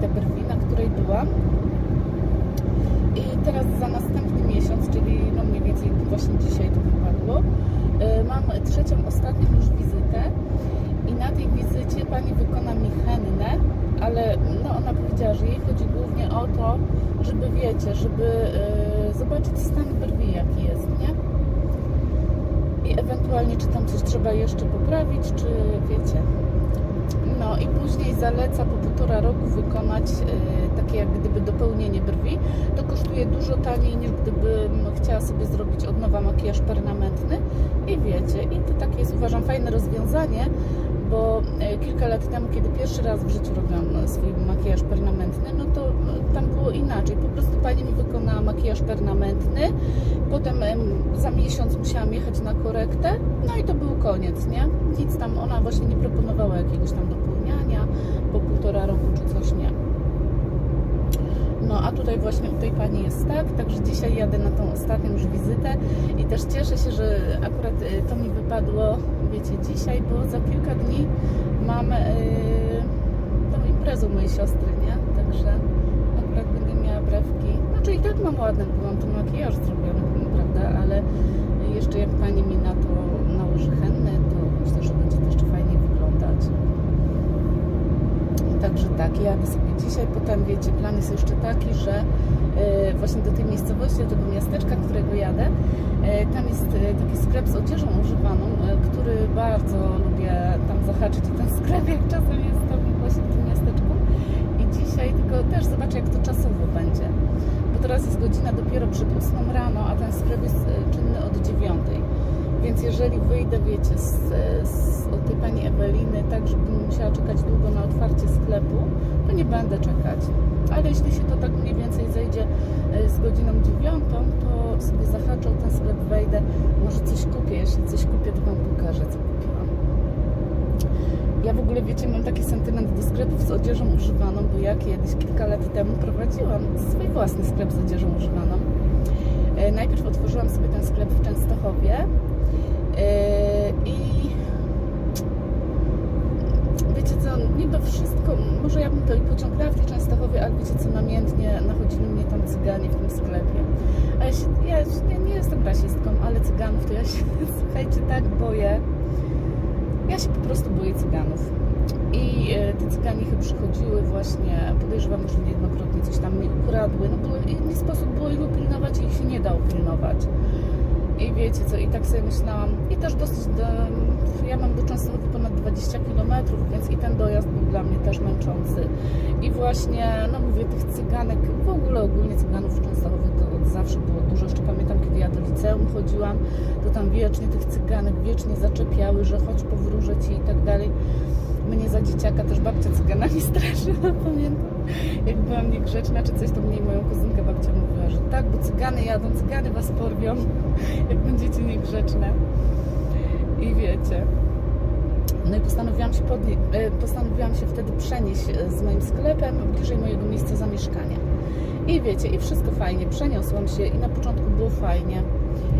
korektę brwi, na której byłam. I teraz za następny miesiąc, czyli no mniej więcej właśnie dzisiaj to wypadło, y, mam trzecią, ostatnią już wizytę i na tej wizycie pani wykona mi hennę, ale no ona powiedziała, że jej chodzi głównie o to, żeby wiecie, żeby y, zobaczyć stan brwi jaki jest, nie? I ewentualnie czy tam coś trzeba jeszcze poprawić, czy wiecie. I później zaleca po półtora roku wykonać y, takie jak gdyby dopełnienie brwi. To kosztuje dużo taniej niż gdybym chciała sobie zrobić od nowa makijaż permanentny. I wiecie, i to takie jest uważam fajne rozwiązanie, bo y, kilka lat temu, kiedy pierwszy raz w życiu robiłam swój makijaż permanentny, no to y, tam było inaczej. Po prostu pani mi wykonała makijaż permanentny, potem em, za miesiąc musiałam jechać na korektę, no i to był koniec, nie? Nic tam, ona właśnie nie proponowała jakiegoś tam po półtora roku czy coś, nie. No a tutaj właśnie u tej pani jest tak, także dzisiaj jadę na tą ostatnią już wizytę i też cieszę się, że akurat y, to mi wypadło, wiecie, dzisiaj, bo za kilka dni mam y, tą imprezę mojej siostry, nie? Także akurat będę miała brewki. Znaczy i tak mam ładne, bo mam ten makijaż zrobiony, prawda? Ale jeszcze jak pani mi na to nałoży hennę, to myślę, że będzie to jeszcze fajniej wyglądać. Także tak, jadę sobie dzisiaj. Potem wiecie, plan jest jeszcze taki, że e, właśnie do tej miejscowości, do tego miasteczka, którego jadę, e, tam jest e, taki sklep z odzieżą używaną, który bardzo lubię tam zahaczyć i ten sklep jak czasem jest tam właśnie w tym miasteczku. I dzisiaj tylko też zobaczę jak to czasowo będzie. Bo teraz jest godzina dopiero przed 8 rano, a ten sklep jest czynny od 9. Więc jeżeli wyjdę, wiecie, z, z, tej pani Eweliny, tak, żebym musiała czekać długo na otwarcie sklepu, to nie będę czekać. Ale jeśli się to tak mniej więcej zejdzie e, z godziną dziewiątą, to sobie zahaczę ten sklep, wejdę, może coś kupię. Jeśli coś kupię, to Wam pokażę, co kupiłam. Ja w ogóle, wiecie, mam taki sentyment do sklepów z odzieżą używaną, bo ja kiedyś, kilka lat temu prowadziłam swój własny sklep z odzieżą używaną. E, Najpierw otworzyłam sobie ten sklep w Częstochowie i wiecie co, niby wszystko, może ja bym to i pociągnęła w tej Częstochowie, ale wiecie co, namiętnie nachodzili mnie tam cyganie w tym sklepie. A ja, się, ja, ja nie jestem rasistką, ale cyganów to ja się, słuchajcie, tak boję. Ja się po prostu boję cyganów. I e, te cyganichy przychodziły właśnie, podejrzewam, że niejednokrotnie coś tam mi ukradły. No i nie sposób było ich upilnować i ich się nie da upilnować. Wiecie co, i tak sobie myślałam, i też dosyć, do, ja mam do Częstochowy ponad 20 km, więc i ten dojazd był dla mnie też męczący. I właśnie, no mówię, tych cyganek, w ogóle ogólnie cyganów w Częstochowie to od zawsze było dużo. Jeszcze pamiętam, kiedy ja do liceum chodziłam, to tam wiecznie tych cyganek wiecznie zaczepiały, że chodź powróżę ci i tak dalej. Mnie za dzieciaka też babcia cyganami straszyła, pamiętam. Jak byłam niegrzeczna czy coś, to mnie i moją kuzynkę babcia mówiła, że tak, bo cygany jadą, cygany was porwią, jak będziecie niegrzeczne. I wiecie. No i postanowiłam się, podnie- e, postanowiłam się wtedy przenieść e, z moim sklepem bliżej mojego miejsca zamieszkania. I wiecie, i wszystko fajnie, przeniosłam się i na początku było fajnie.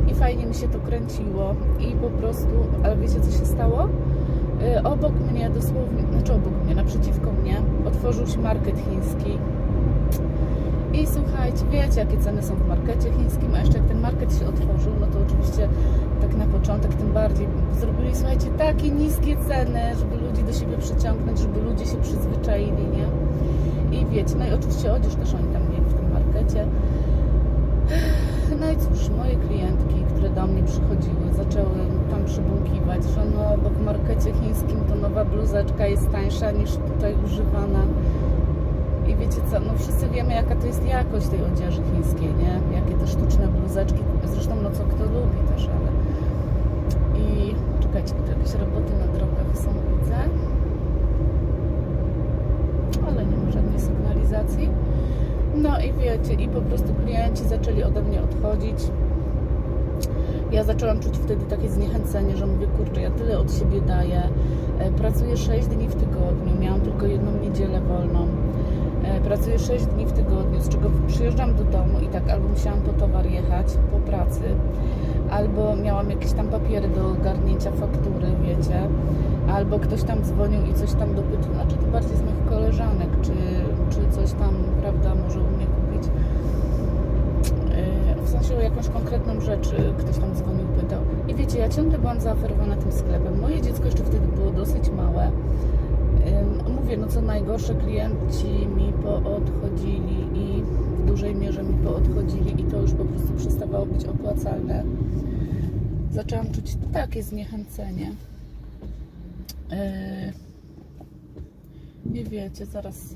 I fajnie mi się to kręciło i po prostu, ale wiecie co się stało? Y, Obok mnie, dosłownie, znaczy obok mnie, naprzeciwko mnie, otworzył się market chiński. I słuchajcie, wiecie jakie ceny są w markecie chińskim, a jeszcze jak ten market się otworzył, no to oczywiście tak na początek tym bardziej zrobili, słuchajcie, takie niskie ceny, żeby ludzi do siebie przyciągnąć, żeby ludzie się przyzwyczaili, nie? I wiecie, no i oczywiście odzież też oni tam mieli w tym markecie. No i cóż, moje klientki, które do mnie przychodziły, zaczęły tam przybąkiwać, że no, bo w markecie chińskim to nowa bluzeczka jest tańsza niż tutaj używana. I wiecie co, no wszyscy wiemy jaka to jest jakość tej odzieży chińskiej, nie? Jakie te sztuczne bluzeczki, zresztą no co kto lubi też, ale... I czekajcie, Jakieś roboty na drogach są, widzę. Ale nie ma żadnej sygnalizacji. No i wiecie, i po prostu klienci zaczęli ode mnie odchodzić. Ja zaczęłam czuć wtedy takie zniechęcenie, że mówię, kurczę, ja tyle od siebie daję. E, Pracuję 6 dni w tygodniu, miałam tylko jedną niedzielę wolną. E, Pracuję 6 dni w tygodniu, z czego przyjeżdżam do domu i tak albo musiałam po towar jechać po pracy, albo miałam jakieś tam papiery do ogarnięcia faktury, wiecie, albo ktoś tam dzwonił i coś tam dopytał, znaczy to bardziej z moich koleżanek, czy, czy coś tam, prawda, może u mnie kupić. Yy, W sensie o jakąś konkretną rzecz yy, ktoś tam dzwonił, pytał. I wiecie, ja ciągle byłam zaoferowana tym sklepem. Moje dziecko jeszcze wtedy było dosyć małe. Mówię, no co najgorsze, klienci mi poodchodzili i w dużej mierze mi poodchodzili i to już po prostu przestawało być opłacalne. Zaczęłam czuć takie zniechęcenie. Nie wiecie, zaraz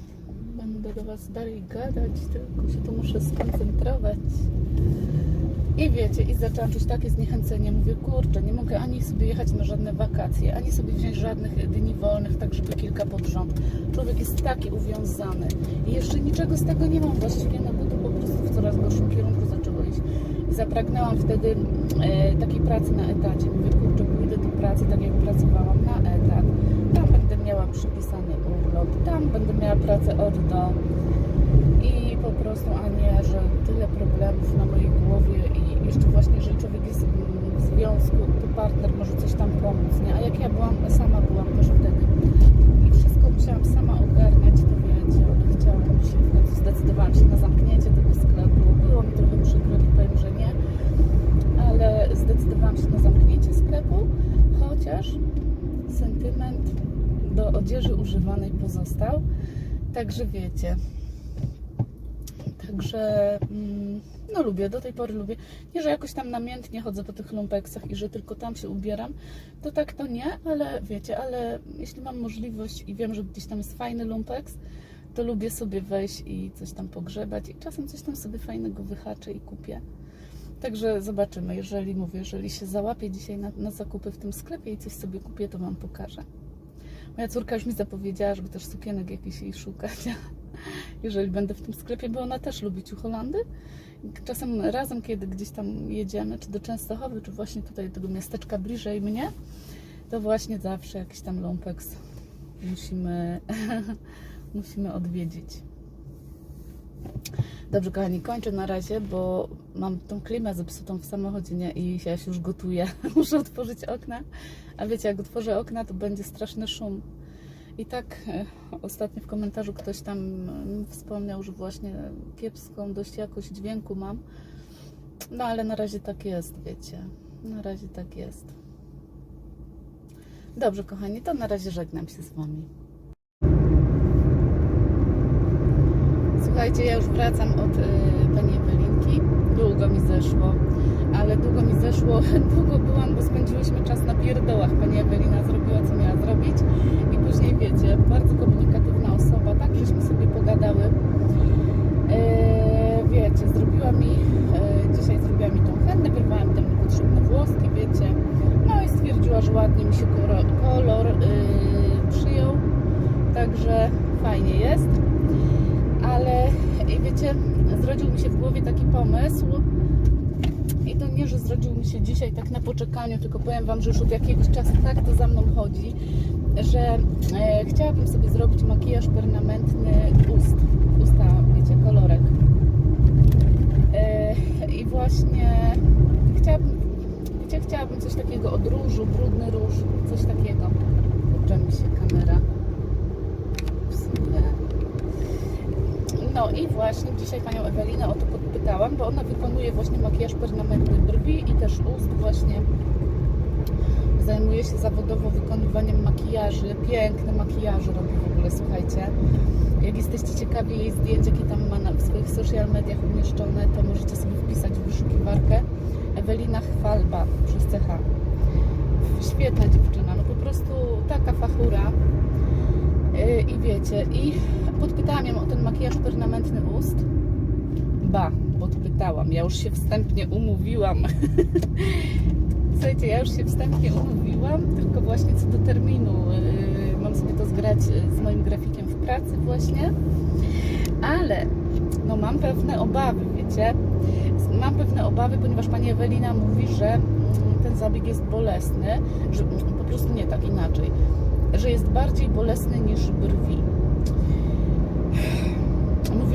będę do Was dalej gadać, tylko się tu muszę skoncentrować. I wiecie, i zaczęłam czuć takie zniechęcenie. Mówię, kurczę, nie mogę ani sobie jechać na żadne wakacje, ani sobie wziąć żadnych dni wolnych, tak żeby kilka pod rząd. Człowiek jest taki uwiązany. I jeszcze niczego z tego nie mam właściwie, no bo to po prostu w coraz gorszym kierunku zaczęło iść. I zapragnęłam wtedy e, takiej pracy na etacie. Mówię, kurczę, pójdę do pracy tak jak pracowałam na etat. Tam będę miała przypisany urlop, tam będę miała pracę od do. I po prostu, a nie, że tyle problemów na mojej głowie jeszcze właśnie, jeżeli człowiek jest w związku, to partner może coś tam pomóc, nie? A jak ja byłam, sama byłam też wtedy i wszystko musiałam sama ogarniać, to wiecie, chciałam się, w końcu zdecydowałam się na zamknięcie tego sklepu. Było mi trochę przykro, powiem, że nie, ale zdecydowałam się na zamknięcie sklepu, chociaż sentyment do odzieży używanej pozostał. Także wiecie. Także mm, no lubię, do tej pory lubię. Nie, że jakoś tam namiętnie chodzę po tych lumpeksach i że tylko tam się ubieram, to tak to nie, ale wiecie, ale jeśli mam możliwość i wiem, że gdzieś tam jest fajny lumpeks, to lubię sobie wejść i coś tam pogrzebać i czasem coś tam sobie fajnego wyhaczę i kupię. Także zobaczymy, jeżeli mówię, jeżeli się załapię dzisiaj na, na zakupy w tym sklepie i coś sobie kupię, to Wam pokażę. Moja córka już mi zapowiedziała, żeby też sukienek jakichś jej szukać, jeżeli będę w tym sklepie, bo ona też lubi ciucholandy. Czasem razem, kiedy gdzieś tam jedziemy, czy do Częstochowy, czy właśnie tutaj do tego miasteczka bliżej mnie, to właśnie zawsze jakiś tam lumpeks musimy, musimy odwiedzić. Dobrze, kochani, kończę na razie, bo mam tą klimę zepsutą w samochodzie nie? i ja się już gotuję. Muszę otworzyć okna. A wiecie, jak otworzę okna, to będzie straszny szum. I tak e, ostatnio w komentarzu ktoś tam mm, wspomniał, że właśnie kiepską dość jakość dźwięku mam. No ale na razie tak jest, wiecie. Na razie tak jest. Dobrze, kochani, to na razie żegnam się z Wami. Słuchajcie, ja już wracam od y, pani Ewelinki. Długo mi zeszło, ale długo mi zeszło, długo byłam, bo spędziłyśmy czas na pierdołach. Pani Ewelina zrobiła, co miała zrobić i później, wiecie, bardzo komunikatywna osoba, tak, żeśmy sobie pogadały. E, wiecie, zrobiła mi, e, dzisiaj zrobiła mi tą chętę, wyrwałam tam niepotrzebne włoski, wiecie. No i stwierdziła, że ładnie mi się kolor, kolor y, przyjął, także fajnie jest ale i wiecie, zrodził mi się w głowie taki pomysł i to nie, że zrodził mi się dzisiaj tak na poczekaniu, tylko powiem Wam, że już od jakiegoś czasu tak to za mną chodzi, że e, chciałabym sobie zrobić makijaż permanentny ust, usta, wiecie, kolorek. E, I właśnie chciałabym, wiecie, chciałabym coś takiego od różu, brudny róż, coś takiego. Kurczę mi się kamera No i właśnie dzisiaj panią Ewelinę o to podpytałam, bo ona wykonuje właśnie makijaż permanentny brwi i też ust właśnie. Zajmuje się zawodowo wykonywaniem makijaży, piękne makijaże robi w ogóle, słuchajcie. Jak jesteście ciekawi jej zdjęć, jakie tam ma na, w swoich social mediach umieszczone, to możecie sobie wpisać w wyszukiwarkę Ewelina Chwalba przez CH. Świetna dziewczyna, no po prostu taka fachura. Yy, I wiecie, i podpytałam ją o ten makijaż permanentny ust. Ba, podpytałam. Ja już się wstępnie umówiłam. Słuchajcie, ja już się wstępnie umówiłam. tylko właśnie co do terminu. Yy, mam sobie to zgrać yy, z moim grafikiem w pracy właśnie. Ale no mam pewne obawy, wiecie. Mam pewne obawy, ponieważ pani Ewelina mówi, że mm, ten zabieg jest bolesny, że po prostu nie tak inaczej, że jest bardziej bolesny niż brwi.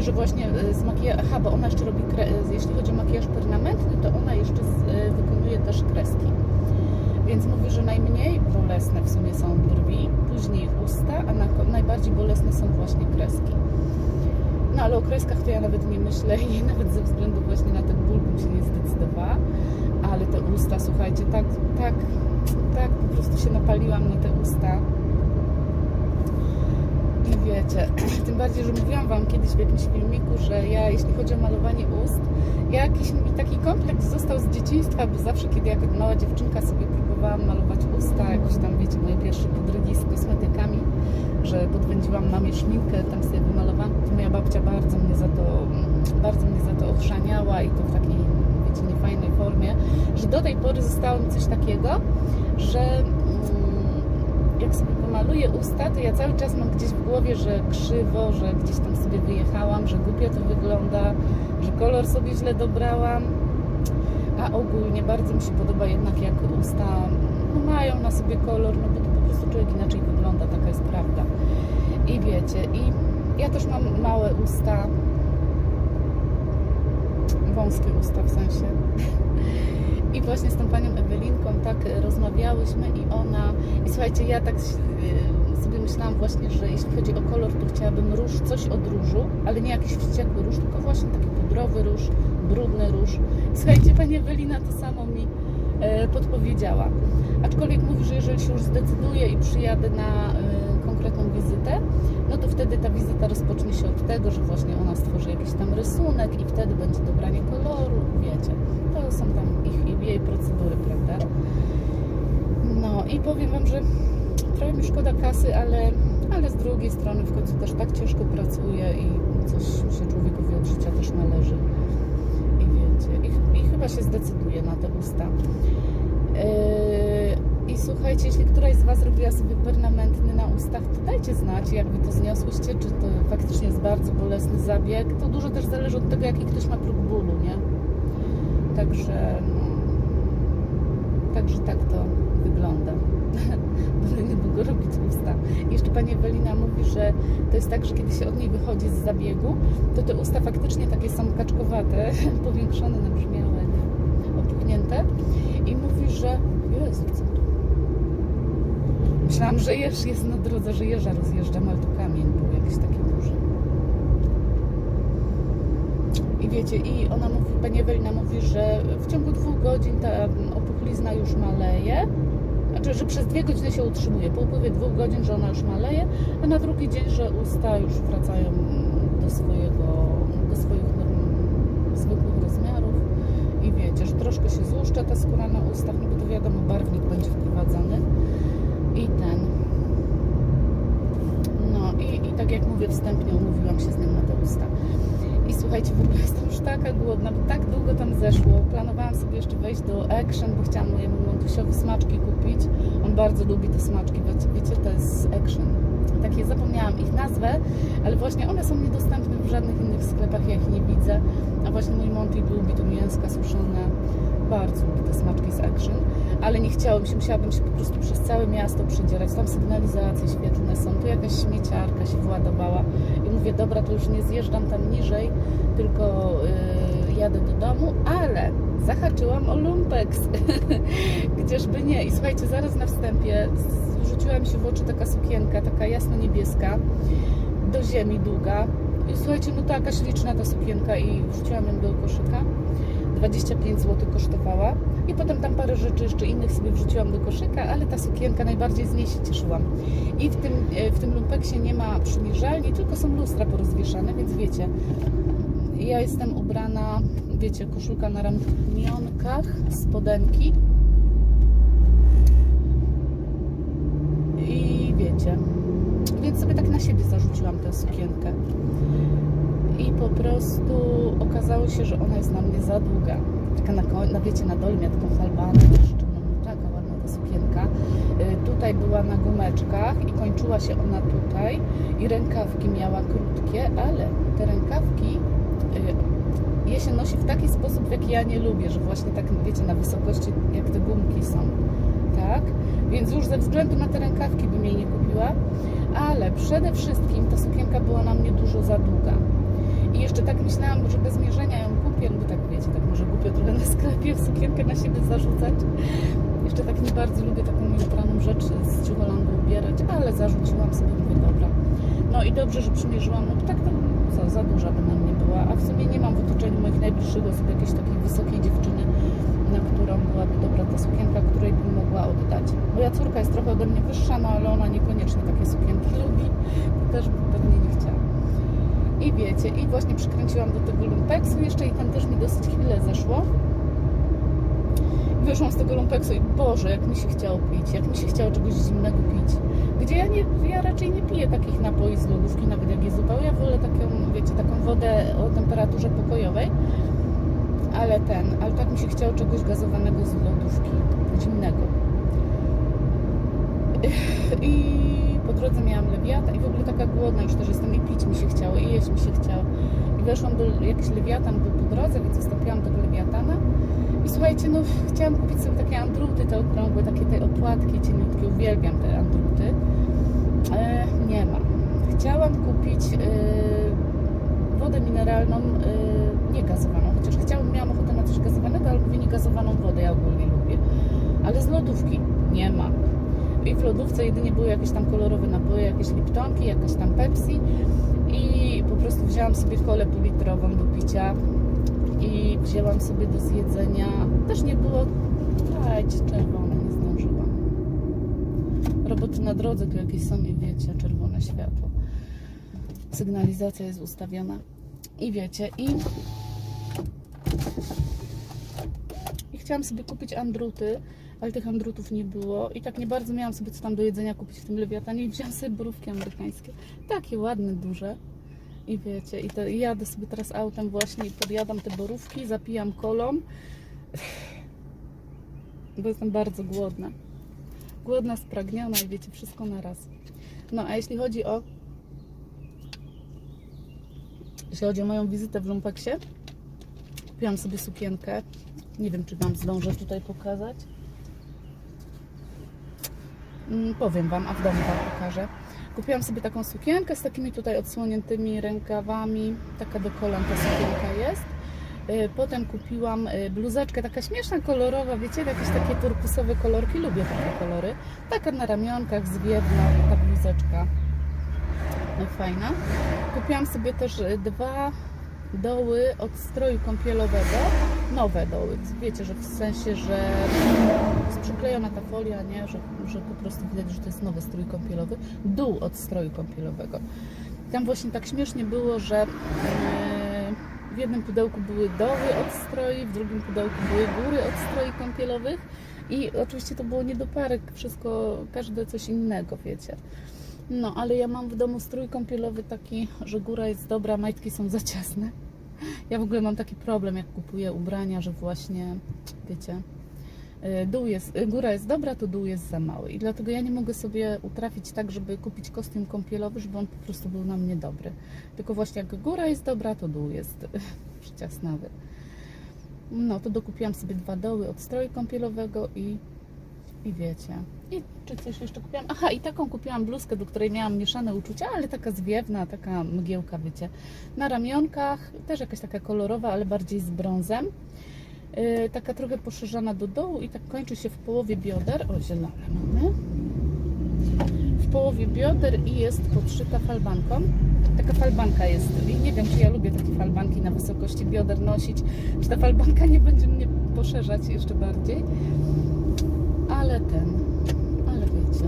Że właśnie y, z makijażu, aha, bo ona jeszcze robi, kre, jeśli chodzi o makijaż permanentny, to ona jeszcze z, y, wykonuje też kreski. Więc mówi, że najmniej bolesne w sumie są brwi, później usta, a na, najbardziej bolesne są właśnie kreski. No ale o kreskach to ja nawet nie myślę i nawet ze względu właśnie na ten ból bym się nie zdecydowała. Ale te usta, słuchajcie, tak, tak, tak po prostu się napaliłam na te usta. Wiecie, tym bardziej, że mówiłam Wam kiedyś w jakimś filmiku, że ja, jeśli chodzi o malowanie ust, ja jakiś mi taki kompleks został z dzieciństwa, bo zawsze, kiedy jako mała dziewczynka sobie próbowałam malować usta, jakoś tam, wiecie, moje pierwsze podrygi z kosmetykami, że podwędziłam mamie szminkę, tam sobie wymalowałam, to moja babcia bardzo mnie za to, bardzo mnie za to ochrzaniała i to w takiej, wiecie, niefajnej formie, że do tej pory zostało mi coś takiego, że mm, jak sobie pomaluję usta, to ja cały czas mam gdzieś w głowie, że krzywo, że gdzieś tam sobie wyjechałam, że głupio to wygląda, że kolor sobie źle dobrałam. A ogólnie bardzo mi się podoba jednak jak usta no, mają na sobie kolor, no bo to po prostu człowiek inaczej wygląda, taka jest prawda. I wiecie, i ja też mam małe usta, wąskie usta w sensie. I właśnie z tą panią Ewelinką tak rozmawiałyśmy i ona, i słuchajcie, ja tak y, sobie myślałam właśnie, że jeśli chodzi o kolor, to chciałabym róż, coś od różu, ale nie jakiś wściekły róż, tylko właśnie taki pudrowy róż, brudny róż. Słuchajcie, pani Ewelina to samo mi e, podpowiedziała. Aczkolwiek mówi, że jeżeli się już zdecyduję i przyjadę na e, konkretną wizytę, no to wtedy ta wizyta rozpocznie się od tego, że właśnie ona stworzy jakiś tam rysunek i wtedy będzie dobranie koloru, wiecie. Są tam ich, jej procedury, prawda? No i powiem Wam, że trochę mi szkoda kasy, ale, ale z drugiej strony w końcu też tak ciężko pracuję i coś się człowiekowi od życia też należy. I wiecie, i, i chyba się zdecyduję na te usta. Yy, I słuchajcie, jeśli któraś z Was robiła sobie permanentny na ustach, to dajcie znać, jak Wy to zniosłyście, czy to faktycznie jest bardzo bolesny zabieg. To dużo też zależy od tego, jaki ktoś ma próg bólu, nie? Także, także tak to wygląda. Będę niedługo robić usta. Jeszcze pani Ewelina mówi, że to jest tak, że kiedy się od niej wychodzi z zabiegu, to te usta faktycznie takie są kaczkowate, powiększone, nabrzmiałe, opuchnięte. I mówi, że Jezu, co tu? Myślałam, że jeż jest na drodze, że jeża rozjeżdżam, ale to kamień był jakiś taki duży. Wiecie, i ona mówi, pani Ewelina mówi, że w ciągu dwóch godzin ta opuchlizna już maleje. Znaczy, że przez dwie godziny się utrzymuje. Po upływie dwóch godzin, że ona już maleje, a na drugi dzień, że usta już wracają do swojego, do swoich zwykłych rozmiarów. I wiecie, że troszkę się złuszcza ta skóra na ustach, no bo to wiadomo, barwnik będzie wprowadzany. I ten. No i, i tak jak mówię, wstępnie umówiłam się z nim na te usta. I słuchajcie, w ogóle jestem już taka głodna, bo tak długo tam zeszło. Planowałam sobie jeszcze wejść do Action, bo chciałam mojemu Montusiowi smaczki kupić. On bardzo lubi te smaczki, wiecie, to jest Action. Takie zapomniałam ich nazwę, ale właśnie one są niedostępne w żadnych innych sklepach, ja ich nie widzę. A właśnie mój Monty lubi to mięska suszone. Bardzo lubi te smaczki z Action. Ale nie chciałam się, musiałabym się po prostu przez całe miasto przedzierać. Tam sygnalizacje świetlne są, tu jakaś śmieciarka się władowała. Mówię, dobra, to już nie zjeżdżam tam niżej, tylko yy, jadę do domu, ale zahaczyłam o lumpex. Gdzieżby nie. I słuchajcie, zaraz na wstępie rzuciła mi się w oczy taka sukienka, taka jasno-niebieska, do ziemi długa. I słuchajcie, no taka śliczna ta sukienka i wrzuciłam ją do koszyka. 25 zł kosztowała. I potem tam parę rzeczy jeszcze innych sobie wrzuciłam do koszyka, ale ta sukienka najbardziej z niej się cieszyłam. I w tym, e, w tym lumpeksie nie ma przymierzalni, tylko są lustra porozwieszane, więc wiecie, ja jestem ubrana, wiecie, koszulka na ramionkach, spodenki. I wiecie, więc sobie tak na siebie zarzuciłam tę sukienkę. I po prostu okazało się, że ona jest na mnie za długa. Taka na, na wiecie, na dole miała taką falbanę jeszcze, no taka ładna ta sukienka. tutaj była na gumeczkach i kończyła się ona tutaj i rękawki miała krótkie, ale te rękawki y, je się nosi w taki sposób, w jaki ja nie lubię, że właśnie tak, wiecie, na wysokości jak te gumki są, tak? Więc już ze względu na te rękawki bym jej nie kupiła, ale przede wszystkim ta sukienka była na mnie dużo za długa. I jeszcze tak myślałam, że bez mierzenia ją kupię, no tak wiecie, tak może głupio trochę na sklepie sukienkę na siebie zarzucać. Jeszcze tak nie bardzo lubię taką nieupraną rzecz z ciucholangu ubierać, ale zarzuciłam sobie, mówię, dobra. No i dobrze, że przymierzyłam, no bo tak to za duża by na mnie była, a w sumie nie mam w otoczeniu moich najbliższych osób jakiejś takiej wysokiej dziewczyny, na którą byłaby dobra ta sukienka, której bym mogła oddać. Moja córka jest trochę ode mnie wyższa, no ale ona niekoniecznie takie sukienki lubi, to też by pewnie nie chciała. I wiecie, i właśnie przykręciłam do tego lumpeksu jeszcze i tam też mi dosyć chwilę zeszło. Wyszłam z tego lumpeksu i Boże, jak mi się chciało pić, jak mi się chciało czegoś zimnego pić. Gdzie ja nie, ja raczej nie piję takich napoi z lodówki, nawet jak jest upał. Ja wolę taką, wiecie, taką wodę o temperaturze pokojowej. Ale ten, ale tak mi się chciało czegoś gazowanego z lodówki, zimnego. I po drodze miałam lewiata i w ogóle taka głodna już też jestem i pić mi się chciało i jeść mi się chciało. I weszłam do, jakiś lewiatan był po drodze, więc wstąpiłam do lewiatana. I słuchajcie, no chciałam kupić sobie takie andruty, te okrągłe, takie te opłatki cieniutkie, uwielbiam te andruty. E, nie ma. Chciałam kupić e, wodę mineralną, e, nie gazowaną, chociaż chciałam, miałam ochotę na coś gazowanego, ale mówię nie gazowaną wodę, ja ogólnie lubię. Ale z lodówki nie ma. I w lodówce jedynie były jakieś tam kolorowe napoje, jakieś Liptonki, jakaś tam Pepsi i po prostu wzięłam sobie kolę półlitrową do picia i wzięłam sobie do zjedzenia. Też nie było, dajcie czerwone, nie zdążyłam. Roboty na drodze tu jakieś są i wiecie, czerwone światło. Sygnalizacja jest ustawiona. I wiecie, i i chciałam sobie kupić andruty, ale tych andrutów nie było i tak nie bardzo miałam sobie co tam do jedzenia kupić w tym lewiatanie i wziąłam sobie borówki amerykańskie. Takie ładne, duże. I wiecie, i, to, i jadę sobie teraz autem właśnie i podjadam te borówki, zapijam kolą, bo jestem bardzo głodna. Głodna, spragniona i wiecie, wszystko na raz. No, a jeśli chodzi o jeśli chodzi o moją wizytę w Lumpeksie, kupiłam sobie sukienkę. Nie wiem, czy Wam zdążę tutaj pokazać. Mm, Powiem Wam, a w domu Wam pokażę. Kupiłam sobie taką sukienkę z takimi tutaj odsłoniętymi rękawami. Taka do kolan ta sukienka jest. Y, Potem kupiłam y, bluzeczkę, taka śmieszna, kolorowa, wiecie, jakieś takie turkusowe kolorki. Lubię takie kolory. Taka na ramionkach, zwiewna, ta bluzeczka. No, fajna. Kupiłam sobie też y, dwa doły od stroju kąpielowego. Nowe doły. Wiecie, że w sensie, że jest przyklejona ta folia, nie? Że, że po prostu widać, że to jest nowy strój kąpielowy. Dół od stroju kąpielowego. Tam właśnie tak śmiesznie było, że e, w jednym pudełku były doły od stroi, w drugim pudełku były góry od stroi kąpielowych i oczywiście to było nie do parek, wszystko, każde coś innego, wiecie. No, ale ja mam w domu strój kąpielowy taki, że góra jest dobra, majtki są za ciasne. Ja w ogóle mam taki problem, jak kupuję ubrania, że właśnie, wiecie, y, dół jest, y, góra jest dobra, to dół jest za mały. I dlatego ja nie mogę sobie utrafić tak, żeby kupić kostium kąpielowy, żeby on po prostu był na mnie dobry. Tylko właśnie jak góra jest dobra, to dół jest przyciasnawy. No, to dokupiłam sobie dwa doły od stroju kąpielowego i, i wiecie. I czy coś jeszcze kupiłam? Aha, i taką kupiłam bluzkę, do której miałam mieszane uczucia, ale taka zwiewna, taka mgiełka, wiecie. Na ramionkach, też jakaś taka kolorowa, ale bardziej z brązem. Yy, taka trochę poszerzana do dołu i tak kończy się w połowie bioder. O, zielone mamy. W połowie bioder i jest podszyta falbanką. Taka falbanka jest. I nie wiem, czy ja lubię takie falbanki na wysokości bioder nosić. Czy ta falbanka nie będzie mnie poszerzać jeszcze bardziej. Ale ten, ale wiecie.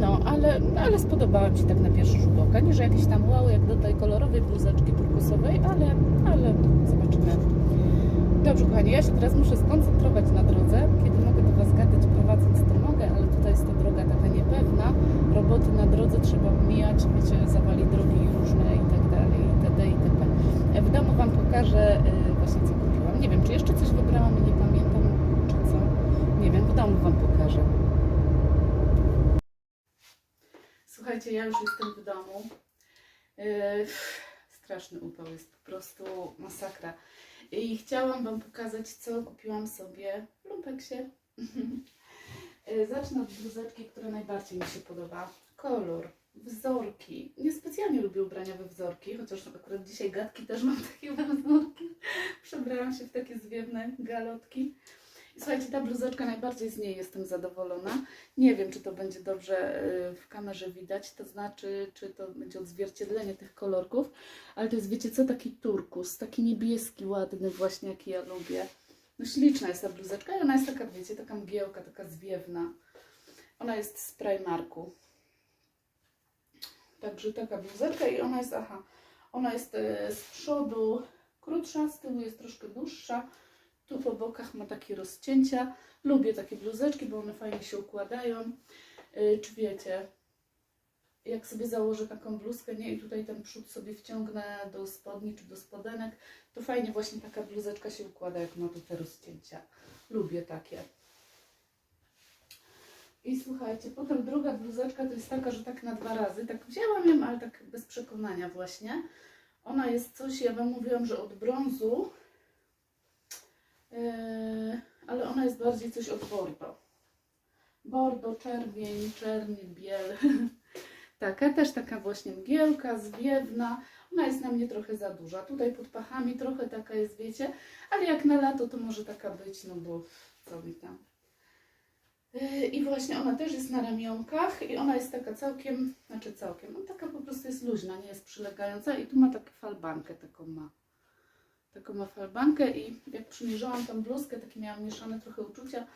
No, ale, ale spodobała się tak na pierwszy rzut oka. Nie, że jakieś tam wow, jak do tej kolorowej bluzeczki turkusowej, ale, ale zobaczymy. Dobrze, kochani, ja się teraz muszę skoncentrować na drodze. Kiedy mogę do Was gadać prowadząc, to mogę, ale tutaj jest ta droga taka niepewna. Roboty na drodze trzeba mijać, wiecie, zawali drogi różne i tak dalej, itd. itp. W domu Wam pokażę y, właśnie co kupiłam. Nie wiem, czy jeszcze coś wybrałam i nie pamiętam, czy co. Nie wiem, w domu Wam pokażę. Słuchajcie, ja już jestem w domu. Yy, straszny upał jest, po prostu masakra. I chciałam Wam pokazać, co kupiłam sobie w lumpeksie. Yy, zacznę od bluzeczki, która najbardziej mi się podoba. Kolor wzorki. Niespecjalnie lubię ubrania we wzorki, chociaż akurat dzisiaj gadki też mam takie we wzorki. Przebrałam się w takie zwiewne galotki. I słuchajcie, ta bluzeczka najbardziej z niej jestem zadowolona. Nie wiem, czy to będzie dobrze y, w kamerze widać, to znaczy, czy to będzie odzwierciedlenie tych kolorków, ale to jest, wiecie co, taki turkus, taki niebieski, ładny właśnie, jaki ja lubię. No śliczna jest ta bluzeczka i ona jest taka, wiecie, taka mgiełka, taka zwiewna. Ona jest z Primarku. Także taka bluzeczka i ona jest, aha, ona jest e, z przodu krótsza, z tyłu jest troszkę dłuższa. Tu po bokach ma takie rozcięcia. Lubię takie bluzeczki, bo one fajnie się układają. Yy, czy wiecie, jak sobie założę taką bluzkę, nie, i tutaj ten przód sobie wciągnę do spodni czy do spodenek, to fajnie właśnie taka bluzeczka się układa, jak ma tu te rozcięcia. Lubię takie. I słuchajcie, potem druga bluzeczka to jest taka, że tak na dwa razy, tak wzięłam ją, ale tak bez przekonania właśnie. Ona jest coś, ja Wam mówiłam, że od brązu, Yy, ale ona jest bardziej coś od bordo. Bordo, czerwień, czerń, biel. taka, też taka właśnie mgiełka, zwiewna. Ona jest na mnie trochę za duża. Tutaj pod pachami trochę taka jest, wiecie, ale jak na lato to może taka być, no bo co mi tam. Yy, I właśnie ona też jest na ramionkach i ona jest taka całkiem, znaczy całkiem, no taka po prostu jest luźna, nie jest przylegająca i tu ma taką falbankę, taką ma taką ma falbankę i jak przymierzyłam tą bluzkę, takie miałam mieszane trochę uczucia,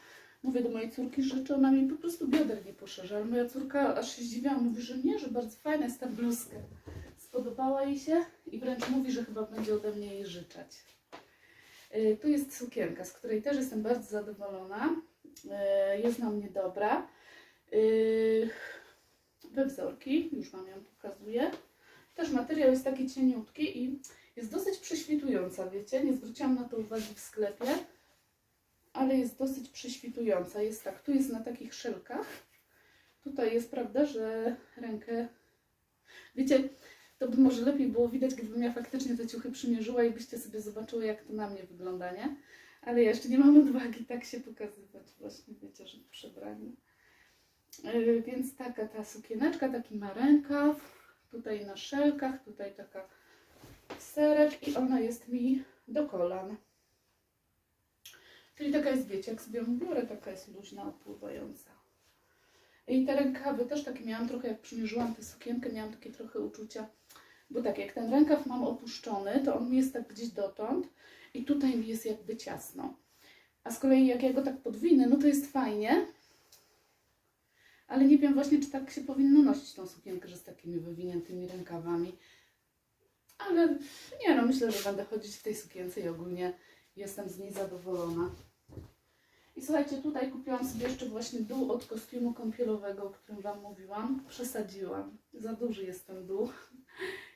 mówię do mojej córki, że czy ona mi po prostu bioder nie poszerza, ale moja córka aż się zdziwiła, mówi, że nie, że bardzo fajna jest ta bluzka. Spodobała jej się i wręcz mówi, że chyba będzie ode mnie jej życzeć. Yy, Tu jest sukienka, z której też jestem bardzo zadowolona. Yy, Jest na mnie dobra. Yy, We wzorki, już Wam ją pokazuję. Też materiał jest taki cieniutki i jest dosyć prześwitująca, wiecie? Nie zwróciłam na to uwagi w sklepie, ale jest dosyć prześwitująca. Jest tak, tu jest na takich szelkach. Tutaj jest, prawda, że rękę... Wiecie, to by może lepiej było widać, gdybym ja faktycznie te ciuchy przymierzyła i byście sobie zobaczyły, jak to na mnie wygląda, nie? Ale jeszcze nie mam odwagi tak się pokazywać właśnie, wiecie, że w. Yy, więc taka ta sukieneczka, taki ma rękaw, tutaj na szelkach, tutaj taka serek i ona jest mi do kolan. Czyli taka jest, wiecie, jak sobie ją biorę, taka jest luźna, opływająca. I te rękawy też takie miałam trochę, jak przymierzyłam tę sukienkę, miałam takie trochę uczucia, bo tak, jak ten rękaw mam opuszczony, to on mi jest tak gdzieś dotąd i tutaj mi jest jakby ciasno. A z kolei jak ja go tak podwinę, no to jest fajnie, ale nie wiem właśnie, czy tak się powinno nosić tą sukienkę, że z takimi wywiniętymi rękawami. Ale nie no, myślę, że będę chodzić w tej sukience i ogólnie jestem z niej zadowolona. I słuchajcie, tutaj kupiłam sobie jeszcze właśnie dół od kostiumu kąpielowego, o którym Wam mówiłam. Przesadziłam. Za duży jest ten dół.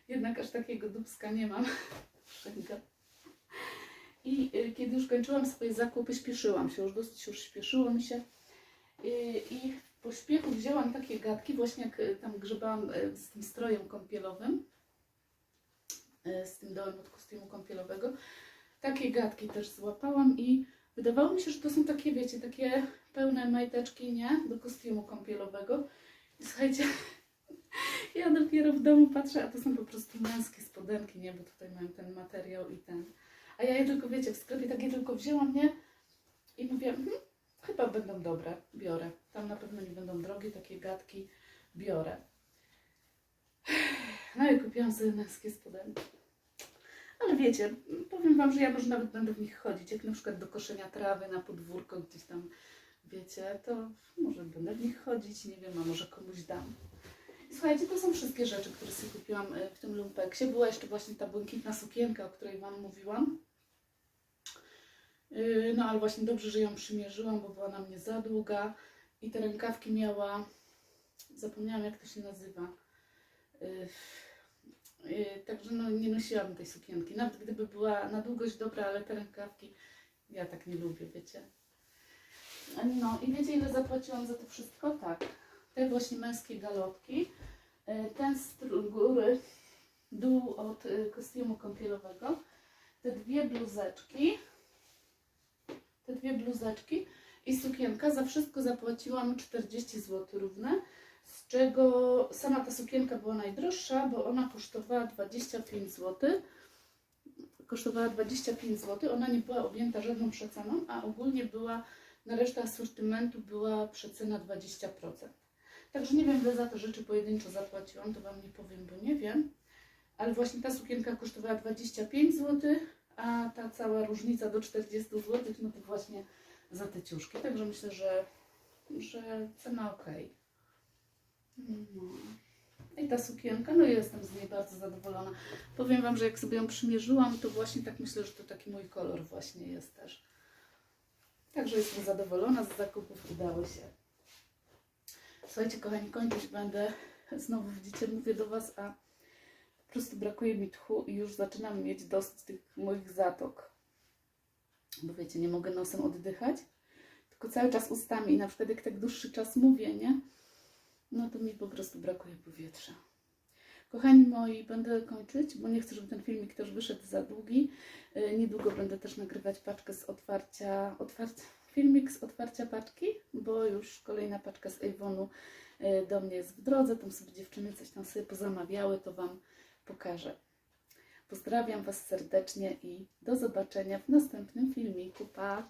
Jednak aż takiego dubska nie mam. Szczęka. I y, kiedy już kończyłam swoje zakupy, śpieszyłam się, już dosyć już śpieszyło mi się. Y, I w pośpiechu wzięłam takie gadki, właśnie jak y, tam grzebałam z tym strojem kąpielowym z tym dołem od kostiumu kąpielowego. Takie gadki też złapałam i wydawało mi się, że to są takie, wiecie, takie pełne majteczki, nie? Do kostiumu kąpielowego. I słuchajcie, ja dopiero w domu patrzę, a to są po prostu męskie spodenki, nie? Bo tutaj mam ten materiał i ten. A ja je tylko, wiecie, w sklepie takie tylko wzięłam, nie? I mówię, hmm, chyba będą dobre, biorę. Tam na pewno nie będą drogie takie gadki, biorę. No i kupiłam sobie męskie spodenki. Ale wiecie, powiem Wam, że ja może nawet będę w nich chodzić, jak na przykład do koszenia trawy na podwórko gdzieś tam, wiecie, to może będę w nich chodzić, nie wiem, a może komuś dam. I Słuchajcie, to są wszystkie rzeczy, które sobie kupiłam y, w tym lumpeksie. Była jeszcze właśnie ta błękitna sukienka, o której Wam mówiłam. Yy, No ale właśnie dobrze, że ją przymierzyłam, bo była na mnie za długa i te rękawki miała, zapomniałam jak to się nazywa. Yy, yy, Także no, nie nosiłam tej sukienki. Nawet gdyby była na długość dobra, ale te rękawki ja tak nie lubię, wiecie. No i wiecie ile zapłaciłam za to wszystko? Tak. Te właśnie męskie galotki, ten strój góry, dół od kostiumu kąpielowego, te dwie bluzeczki, te dwie bluzeczki i sukienka. Za wszystko zapłaciłam 40 zł równe, z czego sama ta sukienka była najdroższa, bo ona kosztowała 25 zł. Kosztowała 25 zł. Ona nie była objęta żadną przeceną, a ogólnie była na resztę asortymentu była przecena 20%. Także nie wiem, ile za te rzeczy pojedynczo zapłaciłam, to Wam nie powiem, bo nie wiem. Ale właśnie ta sukienka kosztowała 25 zł, a ta cała różnica do 40 zł, no to właśnie za te ciuszki. Także myślę, że, że cena ok. No. I ta sukienka, no jestem z niej bardzo zadowolona. Powiem Wam, że jak sobie ją przymierzyłam, to właśnie tak myślę, że to taki mój kolor właśnie jest też. Także jestem zadowolona z zakupów, udały się. Słuchajcie, kochani, kończyć będę. Znowu widzicie, mówię do Was, a po prostu brakuje mi tchu i już zaczynam mieć dosyć tych moich zatok. Bo wiecie, nie mogę nosem oddychać, tylko cały czas ustami. I na przykład jak tak dłuższy czas mówię, nie? No to mi po prostu brakuje powietrza. Kochani moi, będę kończyć, bo nie chcę, żeby ten filmik też wyszedł za długi. Yy, Niedługo będę też nagrywać paczkę z otwarcia, otwarcia filmik z otwarcia paczki, bo już kolejna paczka z Avonu yy, do mnie jest w drodze. Tam sobie dziewczyny coś tam sobie pozamawiały, to Wam pokażę. Pozdrawiam Was serdecznie i do zobaczenia w następnym filmiku. Pa!